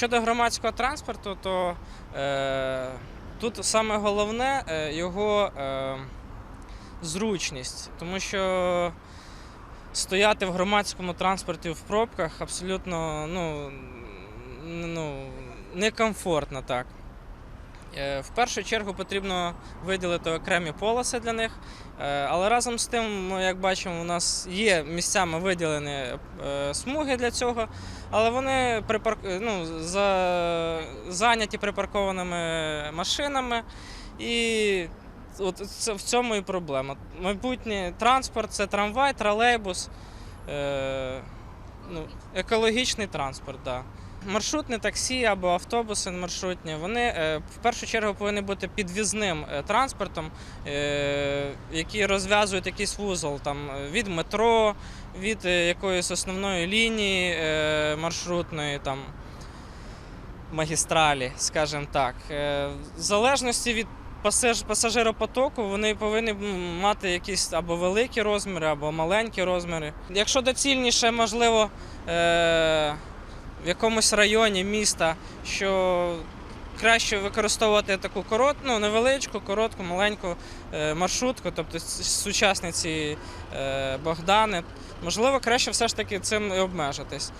Щодо громадського транспорту, то е, тут саме головне е, його е, зручність, тому що стояти в громадському транспорті в пробках абсолютно ну, ну, некомфортно так. Е, В першу чергу потрібно виділити окремі полоси для них, але разом з тим, ми, як бачимо, у нас є місцями виділені е, смуги для цього, але вони припарк... ну, за... зайняті припаркованими машинами. І от в цьому і проблема. Майбутній транспорт це трамвай, тролейбус, е... ну, екологічний транспорт. Да. Маршрутне таксі або автобуси маршрутні, вони е, в першу чергу повинні бути підвізним е, транспортом, е, які розв'язують якийсь вузол там, від метро, від якоїсь основної лінії маршрутної там, магістралі, скажімо так. В залежності від пасажиропотоку вони повинні мати якісь або великі розміри, або маленькі розміри. Якщо доцільніше, можливо, в якомусь районі міста, що краще використовувати таку корот, ну, невеличку, коротку, маленьку е, маршрутку, тобто сучасні ці е, Богдани, можливо, краще все ж таки цим і обмежитись.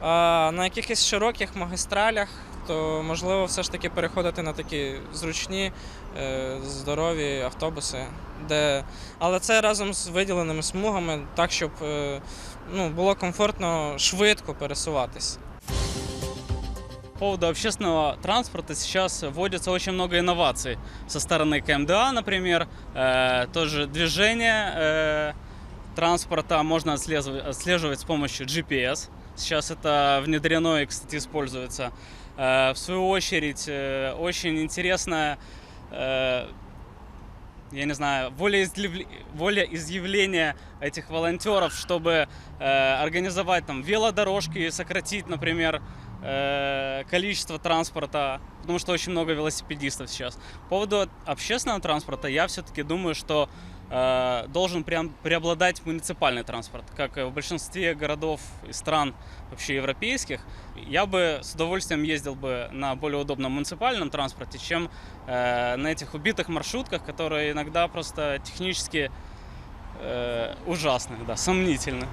А на якихось широких магістралях, то можливо все ж таки переходити на такі зручні, е, здорові автобуси, де... але це разом з виділеними смугами, так, щоб ну, було комфортно швидко пересуватись. По поводу общественного транспорта сейчас вводится очень много инноваций со стороны КМДА, например, Э, тоже движение э, транспорта можно отслеживать, отслеживать с помощью GPS. Сейчас это внедрено и, кстати, используется. Э, в свою очередь, э, очень интересная, э, я не знаю, волеизъявле- волеизъявление этих волонтеров, чтобы э, организовать там велодорожки, сократить, например, э, количество транспорта, потому что очень много велосипедистов сейчас. По поводу общественного транспорта, я все-таки думаю, что э, должен прям преобладать муниципальный транспорт, как и в большинстве городов и стран вообще европейских. Я бы с удовольствием ездил бы на более удобном муниципальном транспорте, чем э, на этих убитых маршрутках, которые иногда просто технически э, ужасны, да, сомнительны.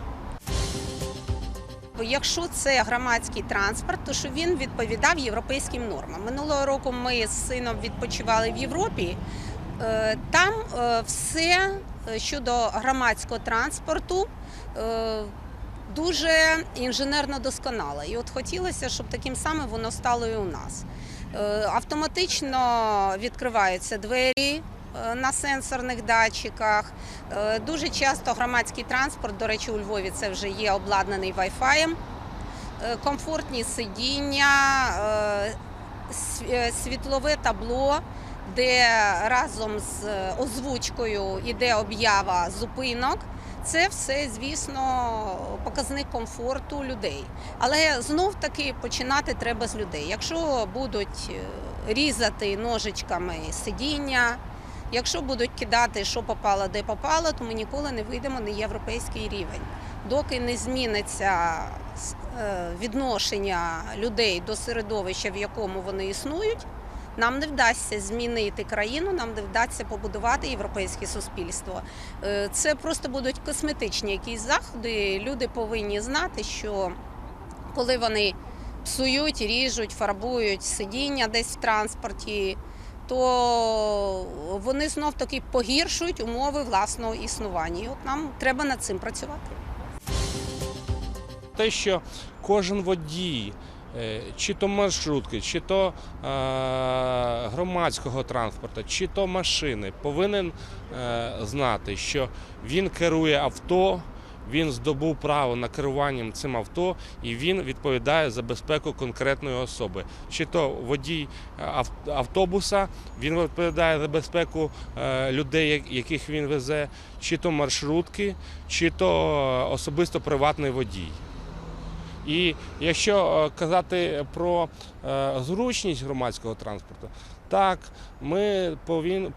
Якщо це громадський транспорт, то що він відповідав європейським нормам. Минулого року ми з сином відпочивали в Європі. Е, Там е, все е, щодо громадського транспорту дуже інженерно досконало. І от хотілося, щоб таким самим воно стало і у нас. Автоматично відкриваються двері на сенсорних датчиках. Е, Дуже часто громадський транспорт, до речі, у Львові це вже є обладнаний Wi-Fi. Е, Комфортні сидіння, е, св- е, світлове табло, де разом з е, озвучкою йде об'ява зупинок. Це все, звісно, показник комфорту людей. Але знов таки починати треба з людей. Якщо будуть е, різати ножичками сидіння, Якщо будуть кидати, що попало, де попало, то ми ніколи не вийдемо на європейський рівень. Доки не зміниться е, відношення людей до середовища, в якому вони існують, нам не вдасться змінити країну, нам не вдасться побудувати європейське суспільство. Е, Це просто будуть косметичні якісь заходи. Люди повинні знати, що коли вони псують, ріжуть, фарбують сидіння десь в транспорті, то вони знов таки погіршують умови власного існування. І от нам треба над цим працювати. те, що кожен водій, е, чи то маршрутки, чи то е, громадського транспорту, чи то машини, повинен е, знати, що він керує авто. Він здобув право на керуванням цим авто, і він відповідає за безпеку конкретної особи. Чи то водій е, автобуса, він відповідає за безпеку е, людей, яких він везе, чи то маршрутки, чи то е, особисто приватний водій. І якщо казати про зручність громадського транспорту, так, ми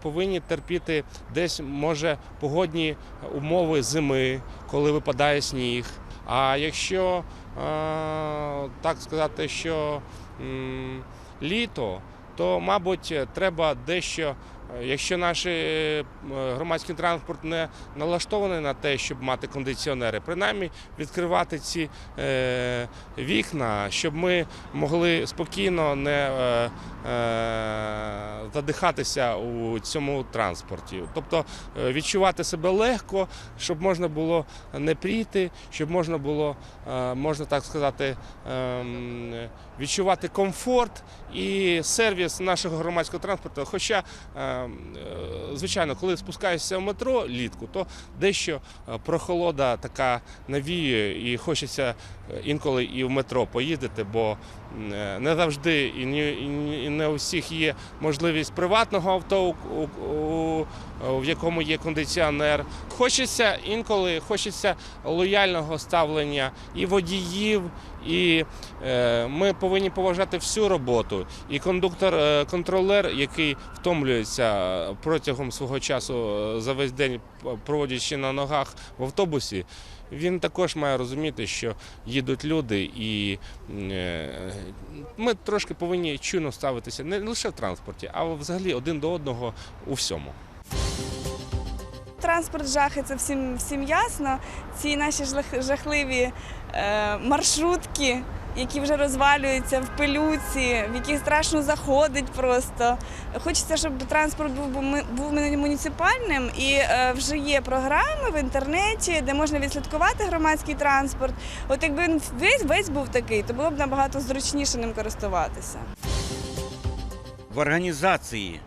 повинні терпіти десь, може, погодні умови зими, коли випадає сніг. А якщо е, так сказати, що літо, то, мабуть, треба дещо, якщо наш е, громадський транспорт не налаштований на те, щоб мати кондиціонери, принаймні відкривати ці е, вікна, щоб ми могли спокійно не е, е, задихатися у цьому транспорті. Тобто е, відчувати себе легко, щоб можна було не пріти, щоб можна було, е, можна так сказати, ем, відчувати комфорт і сервіс нашого громадського транспорту. Хоча, е, звичайно, коли спускаєшся в метро літку, то дещо е, прохолода така навіює, і хочеться е, інколи і в метро поїздити, бо е, не завжди і не у всіх є можливість приватного авто, в якому є кондиціонер. Хочеться інколи хочеться лояльного ставлення і водіїв, і е, ми повинні поважати всю роботу. І кондуктор, е, який втомлюється протягом свого часу е, за весь день, проводячи на ногах в автобусі. Він також має розуміти, що їдуть люди, і ми трошки повинні чуйно ставитися не лише в транспорті, а взагалі один до одного у всьому. Транспорт жахи, це всім, всім ясно. Ці наші жах- жахливі е, маршрутки, які вже розвалюються в пилюці, в які страшно заходить просто. Хочеться, щоб транспорт був, бу- був муніципальним і е, вже є програми в інтернеті, де можна відслідкувати громадський транспорт. От якби він весь весь був такий, то було б набагато зручніше ним користуватися. В організації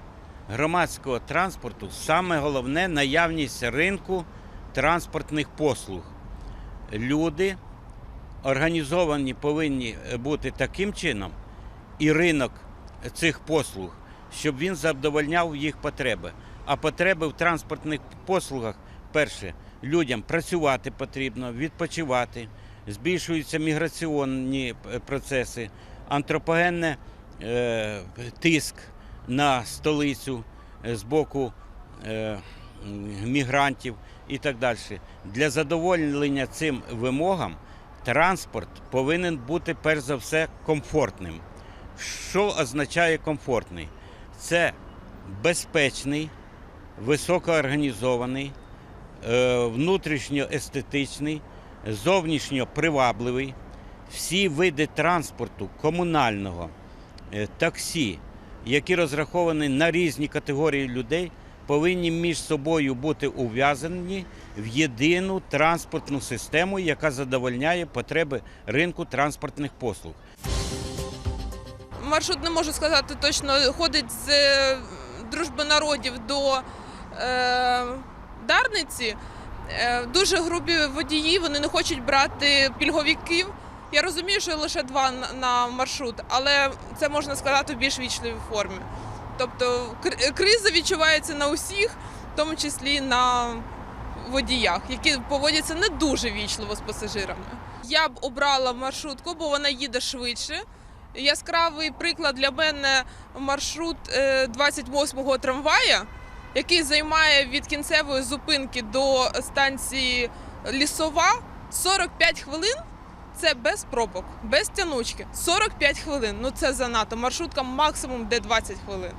громадського транспорту саме головне наявність ринку транспортних послуг. Люди організовані повинні бути таким чином, і ринок цих послуг, щоб він задовольняв їх потреби. А потреби в транспортних послугах перше, людям працювати потрібно, відпочивати, збільшуються міграційні процеси, антропогенне е, тиск на столицю е, з боку е, мігрантів і так далі. Для задоволення цим вимогам транспорт повинен бути перш за все комфортним. Що означає комфортний? Це безпечний, високоорганізований, е, внутрішньоестетичний, зовнішньо привабливий. Всі види транспорту комунального, таксі, які розраховані на різні категорії людей, повинні між собою бути ув'язані в єдину транспортну систему, яка задовольняє потреби ринку транспортних послуг. маршрут не можу сказати точно, ходить з е, дружби народів до е, Дарниці. Е, дуже грубі водії, вони не хочуть брати пільговиків. Я розумію, що лише два на- маршрут, але це можна сказати в більш вічливій формі. Тобто криза відчувається на усіх, в тому числі на водіях, які поводяться не дуже вічливо з пасажирами. Я б обрала маршрутку, бо вона їде швидше. Яскравий приклад для мене маршрут е, 28-го трамвая, який займає від кінцевої зупинки до станції Лісова 45 хвилин. Це без пробок, без тянучки. 45 хвилин. Ну це занадто. Маршрутка максимум де 20 хвилин.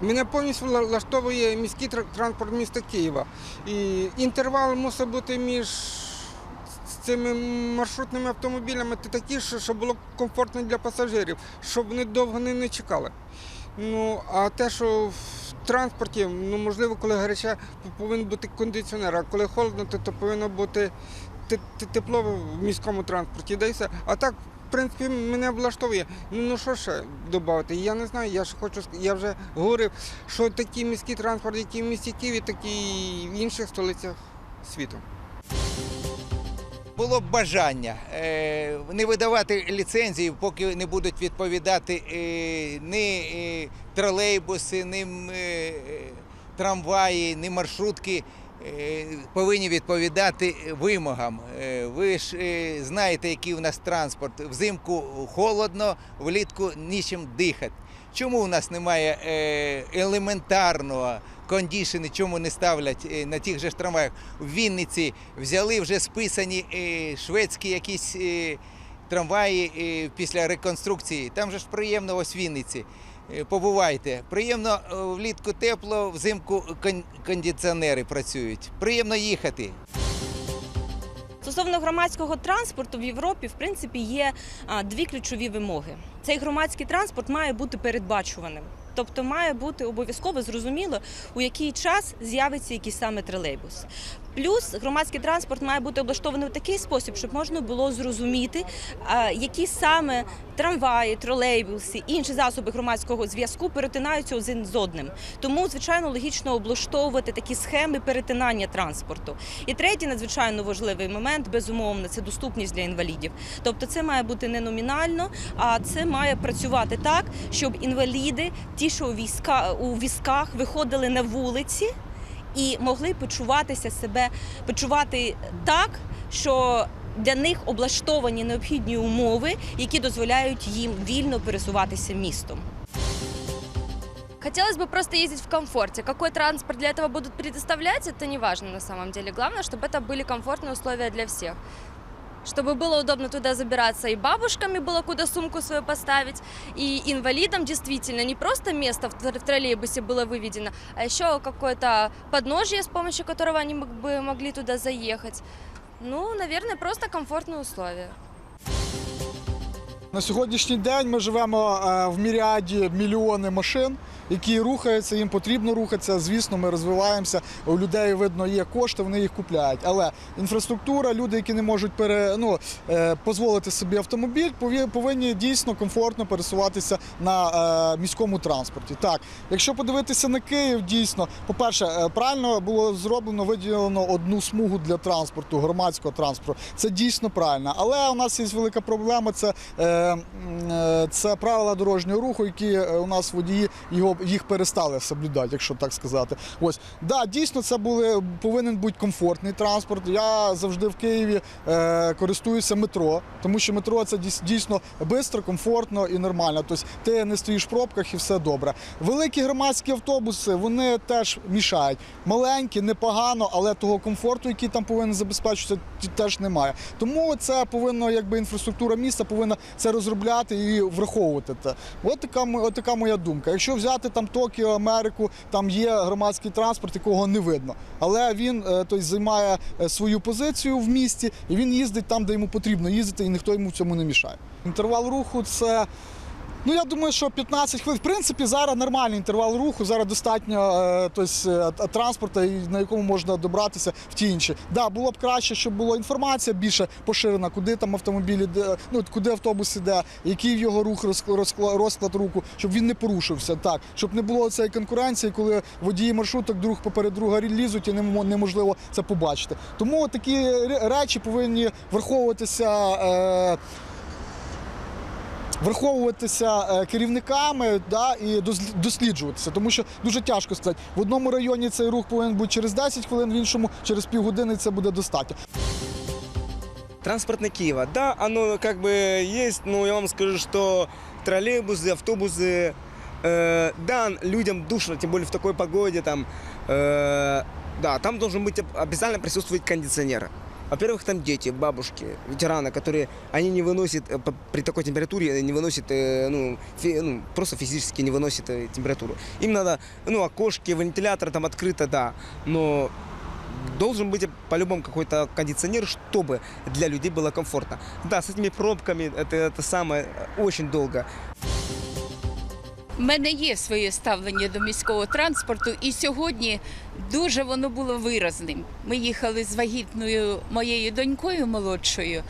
Мене повністю влаштовує міський транспорт міста Києва. І інтервал мусить бути між цими маршрутними автомобілями та такий, що- щоб було комфортно для пасажирів, щоб вони довго не, чекали. Ну, а те, що в транспорті, ну можливо, коли гаряче, повинен бути кондиціонер, а коли холодно, то, то повинно бути тепло в міському транспорті. Да і все. А так, в принципі, мене влаштовує. Ну, ну що ще додати? Я не знаю, я ж хочу я вже говорив, що такий міський транспорт, який в місті Києві, такий і в інших столицях світу. Було б бажання е, не видавати ліцензії, поки не будуть відповідати е, ні е, тролейбуси, ні трамваї, ні маршрутки. Е, Повинні відповідати вимогам. Е, Ви ж е, знаєте, який у нас транспорт. Взимку холодно, влітку нічим дихати. Чому у нас немає елементарного кондішени, чому не ставлять на тих же трамваях? В Вінниці взяли вже списані шведські якісь трамваї після реконструкції. Там же ж приємно ось в Вінниці. Е, Побувайте. Приємно е, влітку тепло, взимку кондиціонери працюють. Приємно їхати. Стосовно громадського транспорту в Європі, в принципі, є дві ключові вимоги. Цей громадський транспорт має бути передбачуваним. Тобто має бути обов'язково зрозуміло, у який час з'явиться якийсь саме тролейбус. Плюс громадський транспорт має бути облаштований в такий спосіб, щоб можна було зрозуміти, які саме трамваї, тролейбуси, інші засоби громадського зв'язку перетинаються один з одним. Тому, звичайно, логічно облаштовувати такі схеми перетинання транспорту. І третій надзвичайно важливий момент, безумовно, це доступність для інвалідів. Тобто, це має бути не номінально, а це має працювати так, щоб інваліди, ті, що у війська у візках, виходили на вулиці і могли почуватися себе, почувати так, що для них облаштовані необхідні умови, які дозволяють їм вільно пересуватися містом. Хотелось бы просто ездить в комфорте. Какой транспорт для этого будут предоставлять, это не важно на самом деле. Главное, чтобы это были комфортные условия для всех. Чтобы было удобно туда забираться, и бабушками было куда сумку свою поставить, и инвалидам действительно не просто место в тр- в троллейбусе было выведено, а еще какое-то подножье, с помощью которого они мог- бы могли туда заехать. Ну, наверное, просто комфортные условия. На сьогоднішній день ми живемо е, в міріаді мільйони машин, які рухаються, їм потрібно рухатися. Звісно, ми розвиваємося. У людей видно є кошти, вони їх купляють. Але інфраструктура, люди, які не можуть пере, ну, е, дозволити собі автомобіль, пові- повинні дійсно комфортно пересуватися на е, міському транспорті. Так, якщо подивитися на Київ, дійсно, по-перше, е, правильно було зроблено, виділено одну смугу для транспорту, громадського транспорту. Це дійсно правильно. Але у нас є велика проблема. Це це правила дорожнього руху, які у нас водії його їх перестали соблюдати, якщо так сказати. Ось да, дійсно, це були повинен бути комфортний транспорт. Я завжди в Києві е, користуюся метро, тому що метро це дійсно швидко, комфортно і нормально. Тобто ти не стоїш в пробках і все добре. Великі громадські автобуси вони теж мішають. Маленькі, непогано, але того комфорту, який там повинен забезпечуватися, теж немає. Тому це повинно, якби інфраструктура міста повинна це розробляти і враховувати. От така, от така моя думка. Якщо взяти там Токіо, Америку, там є громадський транспорт, якого не видно. Але він тобто, займає е, свою позицію в місті і він їздить там, де йому потрібно їздити, і ніхто йому в цьому не мішає. Інтервал руху це. Ну, я думаю, що 15 хвилин. В принципі, зараз нормальний інтервал руху, зараз достатньо тобто, транспорту, на якому можна добратися в ті інші. Да, було б краще, щоб була інформація більше поширена, куди там автомобіль іде, ну куди автобус іде, який його рух розкла- розкла- розклад руху, щоб він не порушився. Так, щоб не було цієї конкуренції, коли водії маршруток друг поперед друга лізуть і неможливо це побачити. Тому такі речі повинні враховуватися враховуватися е, керівниками да, і доз- досліджуватися, тому що дуже тяжко сказати. В одному районі цей рух повинен бути через 10 хвилин, в іншому через півгодини це буде достатньо. Транспортное Киева. Да, оно как бы есть, но я вам скажу, что троллейбусы, автобусы, э, да, людям душно, тем более в такой погоде, там, э, да, там должен быть об- обязательно присутствовать кондиционер. Во-первых, там дети, бабушки, ветераны, которые, они не выносят, э, по- при такой температуре, не выносят, э, ну, фи- ну, просто физически не выносят э, температуру. Им надо, ну, окошки, вентилятор там открыто, да, но должен быть по-любому какой-то кондиционер, чтобы для людей было комфортно. Да, с этими пробками это, это самое э, очень долго. У мене є своє ставлення до міського транспорту, і сьогодні дуже воно було виразним. Ми їхали з вагітною моєю донькою молодшою,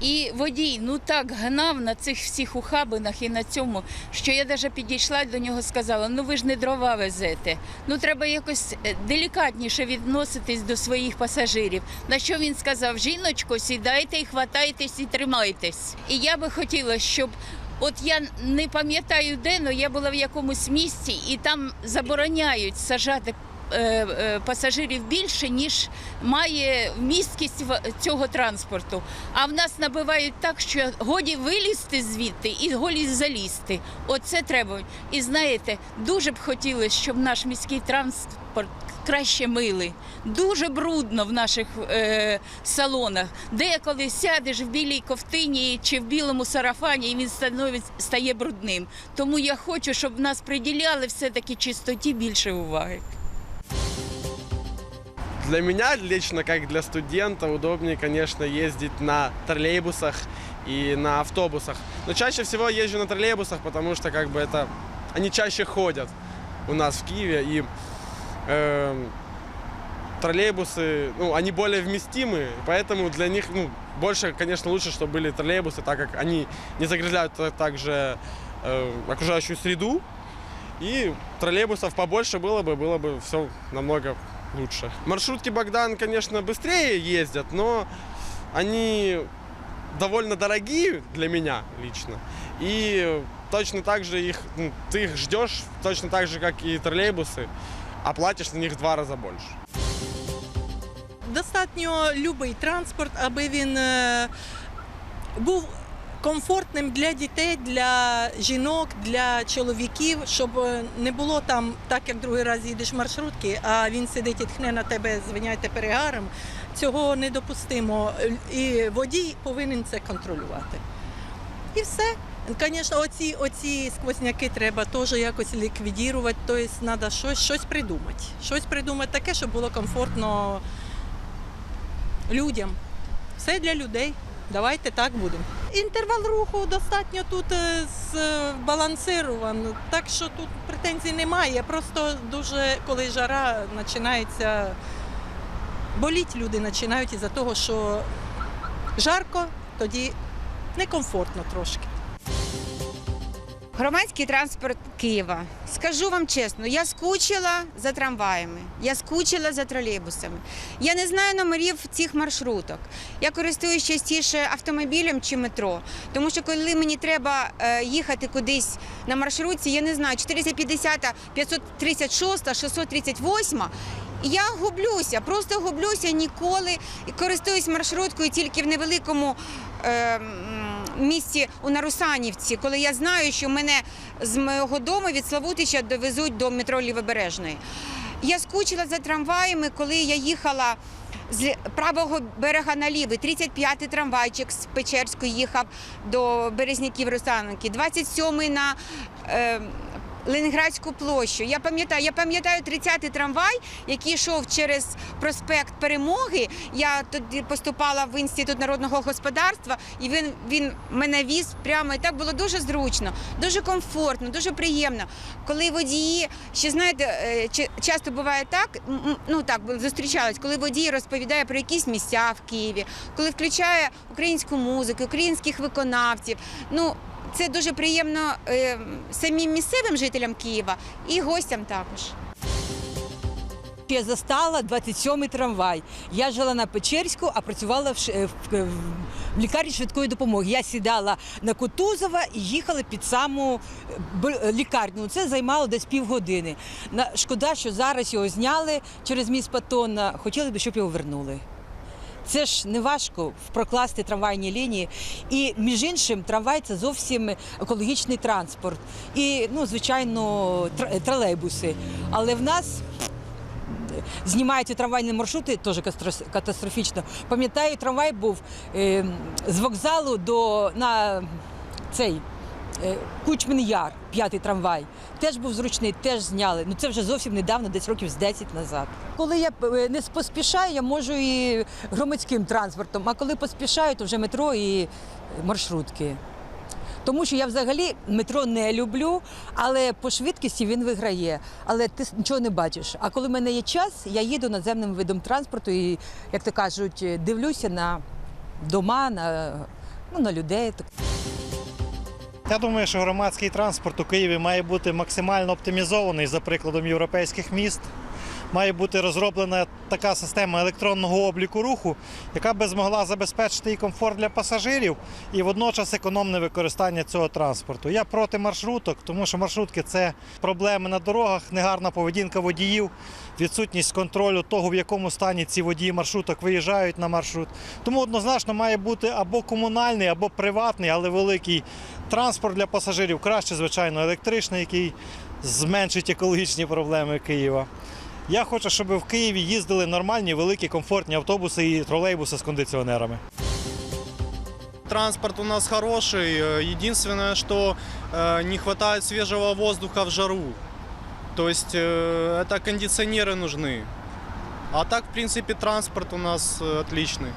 і водій ну так гнав на цих всіх ухабинах і на цьому, що я навіть підійшла до нього, сказала: ну ви ж не дрова везете. Ну треба якось е, делікатніше відноситись до своїх пасажирів. На що він сказав: жіночко, сідайте хватайтесь і тримайтесь. І я би хотіла, щоб От я не пам'ятаю де, але я була в якомусь місці, і там забороняють сажати пасажирів більше, ніж має місткість цього транспорту. А в нас набивають так, що годі вилізти звідти і голі залізти. Оце треба. І знаєте, дуже б хотілося, щоб наш міський транспорт краще мили. Дуже брудно в наших е, салонах. Деколи сядеш в білій ковтині чи в білому сарафані, і він становить, стає брудним. Тому я хочу, щоб нас приділяли все-таки чистоті більше уваги. Для меня лично, как для студента, удобнее, конечно, ездить на троллейбусах и на автобусах. Но чаще всего езжу на троллейбусах, потому что как бы это они чаще ходят у нас в Киеве и эм, троллейбусы, ну, они более вместимы, поэтому для них, ну, больше, конечно, лучше, чтобы были троллейбусы, так как они не загрязняют та- также э, окружающую среду. И троллейбусов побольше было бы, было бы все намного лучше. Маршрутки Богдан, конечно, быстрее ездят, но они довольно дорогие для меня лично. И точно так же их, ну, ты их ждешь точно так же, как и троллейбусы, а платишь на них в два раза больше. Достатньо любий транспорт, аби він е, був комфортним для дітей, для жінок, для чоловіків, щоб е, не було там, так як другий раз їдеш маршрутки, а він сидить і тхне на тебе, звиняйте, перегаром. Цього недопустимо. І водій повинен це контролювати. І все. Звісно, оці, оці сквозняки треба теж якось ліквідувати, тобто треба щось, щось придумати. Щось придумати таке, щоб було комфортно людям. Все для людей. Давайте так будемо. Інтервал руху достатньо тут е, збалансирован, так що тут претензій немає. Просто дуже, коли жара починається, боліть люди починають із-за того, що жарко, тоді некомфортно трошки. Громадський транспорт Києва. Скажу вам чесно, я скучила за трамваями, я скучила за тролейбусами. Я не знаю номерів цих маршруток. Я користуюсь частіше автомобілем чи метро. Тому що коли мені треба е, їхати кудись на маршрутці, я не знаю, 450, 536, 638. Я гублюся, просто гублюся ніколи користуюсь маршруткою тільки в невеликому е, м, місті у Нарусанівці, коли я знаю, що мене з мого дому від Славутича довезуть до метро Лівобережної. Я скучила за трамваями, коли я їхала з правого берега на лівий. 35-й трамвайчик з Печерської їхав до Березняків Русанки, 27-й на е, Ленінградську площу. Я пам'ятаю, я пам'ятаю 30-й трамвай, який йшов через проспект Перемоги. Я тоді поступала в інститут народного господарства, і він, він мене віз прямо. І так було дуже зручно, дуже комфортно, дуже приємно. Коли водії, ще знаєте, е, часто буває так, ну так зустрічалось, коли водій розповідає про якісь місця в Києві, коли включає українську музику, українських виконавців. Ну це дуже приємно е, самим місцевим жителям Києва і гостям також. Я застала 27-й трамвай. Я жила на Печерську, а працювала в, ш- в, в лікарні швидкої допомоги. Я сідала на Кутузова і їхала під саму е, лікарню. Це займало десь півгодини. Шкода, що зараз його зняли через міст Патона. Хотіли б, щоб його вернули. Це ж не важко прокласти трамвайні лінії. І між іншим, трамвай це зовсім екологічний транспорт. І, ну, звичайно, тр- тролейбуси. Але в нас знімають трамвайні маршрути, теж катастрофічно. Пам'ятаю, трамвай був е, з вокзалу до на цей. Е, Кучмин Яр, п'ятий трамвай, теж був зручний, теж зняли. Ну це вже зовсім недавно, десь років з 10 назад. Коли я е, не поспішаю, я можу і громадським транспортом, а коли поспішаю, то вже метро і маршрутки. Тому що я взагалі метро не люблю, але по швидкості він виграє. Але ти нічого не бачиш. А коли в мене є час, я їду наземним видом транспорту і, як то кажуть, дивлюся на дома, на, ну, на людей. Я думаю, що громадський транспорт у Києві має бути максимально оптимізований за прикладом європейських міст. Має бути розроблена така система електронного обліку руху, яка би змогла забезпечити і комфорт для пасажирів, і водночас економне використання цього транспорту. Я проти маршруток, тому що маршрутки це проблеми на дорогах, негарна поведінка водіїв, відсутність контролю того, в якому стані ці водії маршруток виїжджають на маршрут. Тому однозначно має бути або комунальний, або приватний, але великий транспорт для пасажирів. Краще, звичайно, електричний, який зменшить екологічні проблеми Києва. Я хочу, щоб в Києві їздили нормальні, великі, комфортні автобуси і тролейбуси з кондиціонерами. Транспорт у нас хороший. Э, Единственное, что э, не хватает свежего воздуха в жару. То есть э, это кондиционеры нужны. А так, в принципе, транспорт у нас э, отличный.